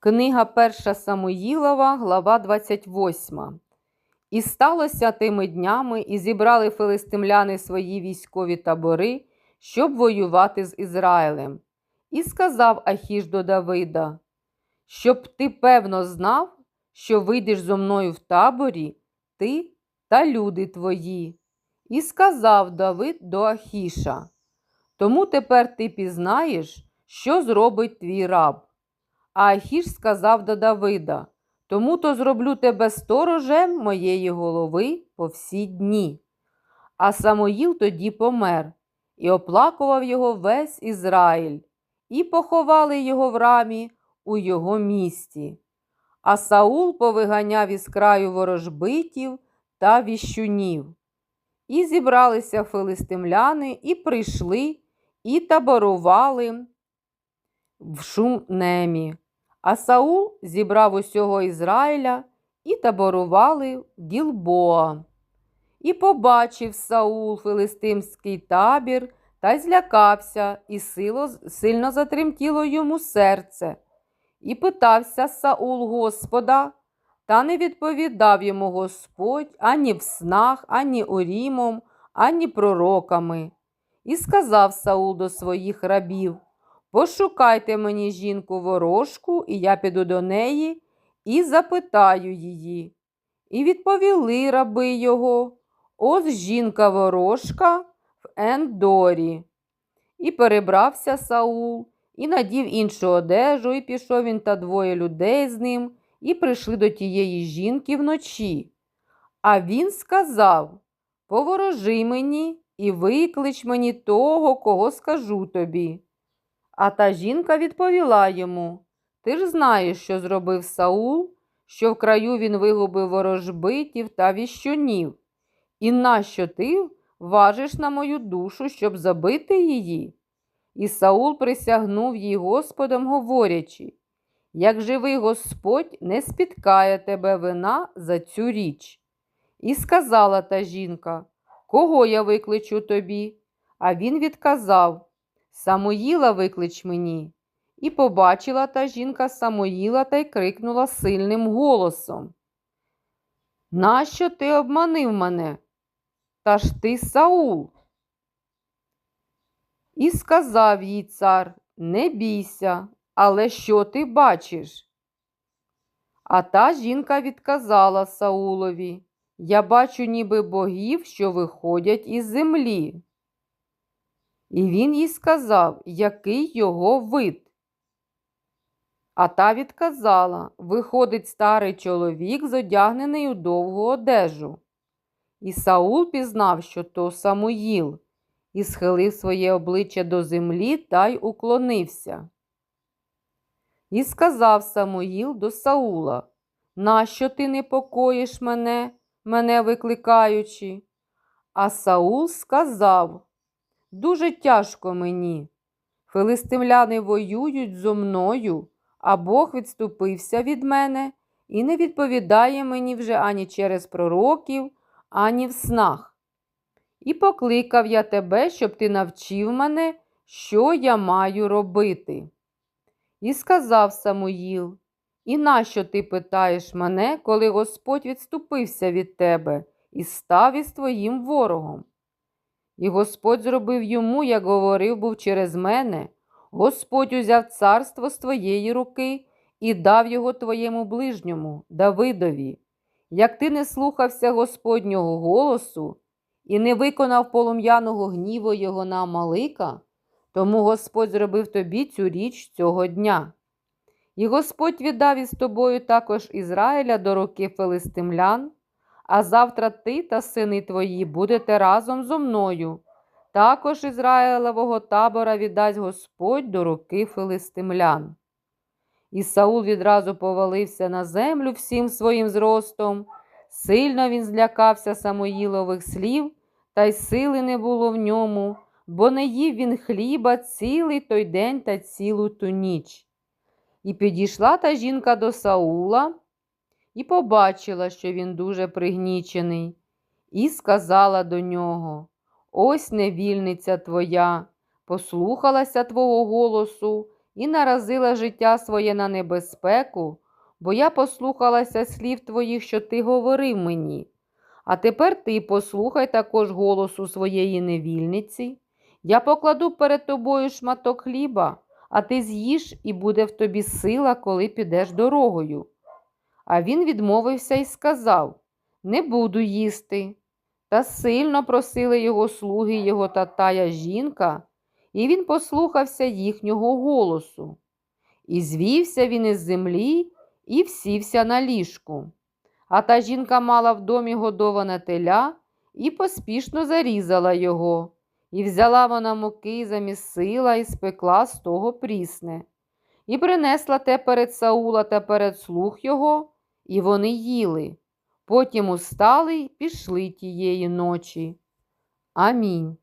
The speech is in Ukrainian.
Книга Перша Самуїлова, глава 28. І сталося тими днями, і зібрали филистимляни свої військові табори, щоб воювати з Ізраїлем. І сказав Ахіш до Давида, щоб ти певно знав, що вийдеш зо мною в таборі, ти та люди твої. І сказав Давид до Ахіша, тому тепер ти пізнаєш, що зробить твій раб. А Ахіш сказав до Давида, тому то зроблю тебе сторожем моєї голови по всі дні. А Самоїл тоді помер, і оплакував його весь Ізраїль, і поховали його в рамі у його місті. А Саул повиганяв із краю ворожбитів та віщунів. І зібралися филистимляни, і прийшли, і таборували в Шунемі. А Саул зібрав усього Ізраїля і таборували в Гілбоа. І побачив Саул филистимський табір та злякався, і сило, сильно затремтіло йому серце. І питався Саул Господа, та не відповідав йому Господь ані в снах, ані орімом, ані пророками. І сказав Саул до своїх рабів Пошукайте мені жінку ворожку, і я піду до неї і запитаю її. І відповіли раби його, ось жінка ворожка в Ендорі. І перебрався Саул, і надів іншу одежу, і пішов він та двоє людей з ним, і прийшли до тієї жінки вночі. А він сказав Поворожи мені і виклич мені того, кого скажу тобі. А та жінка відповіла йому Ти ж знаєш, що зробив Саул, що в краю він вигубив ворожбитів та віщунів. І нащо ти важиш на мою душу, щоб забити її? І Саул присягнув їй Господом, говорячи Як живий Господь не спіткає тебе вина за цю річ. І сказала та жінка Кого я викличу тобі? А він відказав Самоїла виклич мені. І побачила та жінка Самоїла та й крикнула сильним голосом. Нащо ти обманив мене? Та ж ти Саул? І сказав їй цар Не бійся, але що ти бачиш? А та жінка відказала Саулові Я бачу ніби богів, що виходять із землі. І він їй сказав, який його вид. А та відказала виходить старий чоловік, зодягнений у довгу одежу. І Саул пізнав, що то Самуїл, і схилив своє обличчя до землі та й уклонився. І сказав Самуїл до Саула Нащо ти непокоїш мене, мене викликаючи? А Саул сказав Дуже тяжко мені. Филистимляни воюють зо мною, а Бог відступився від мене і не відповідає мені вже ані через пророків, ані в снах. І покликав я тебе, щоб ти навчив мене, що я маю робити. І сказав Самуїл, і нащо ти питаєш мене, коли Господь відступився від тебе і став із твоїм ворогом? І Господь зробив йому, як говорив був через мене. Господь узяв царство з твоєї руки і дав його твоєму ближньому, Давидові. Як ти не слухався Господнього голосу і не виконав полум'яного гніву його на Амалика, тому Господь зробив тобі цю річ цього дня. І Господь віддав із тобою також Ізраїля до руки филистимлян, а завтра ти та сини твої будете разом зо мною. Також Ізраїлевого табора віддасть Господь до руки филистимлян. І Саул відразу повалився на землю всім своїм зростом. Сильно він злякався Самоїлових слів, та й сили не було в ньому, бо не їв він хліба цілий той день та цілу ту ніч. І підійшла та жінка до Саула і побачила, що він дуже пригнічений, і сказала до нього Ось невільниця твоя, послухалася твого голосу і наразила життя своє на небезпеку, бо я послухалася слів твоїх, що ти говорив мені. А тепер ти послухай також голосу своєї невільниці. Я покладу перед тобою шматок хліба, а ти з'їж, і буде в тобі сила, коли підеш дорогою. А він відмовився і сказав: Не буду їсти. Та сильно просили його слуги, його татая жінка, і він послухався їхнього голосу. І звівся він із землі і всівся на ліжку. А та жінка мала в домі годоване теля і поспішно зарізала його, і взяла вона муки, замісила і спекла з того прісне, і принесла те перед Саула та перед слуг його, і вони їли. Потім устали й пішли тієї ночі. Амінь.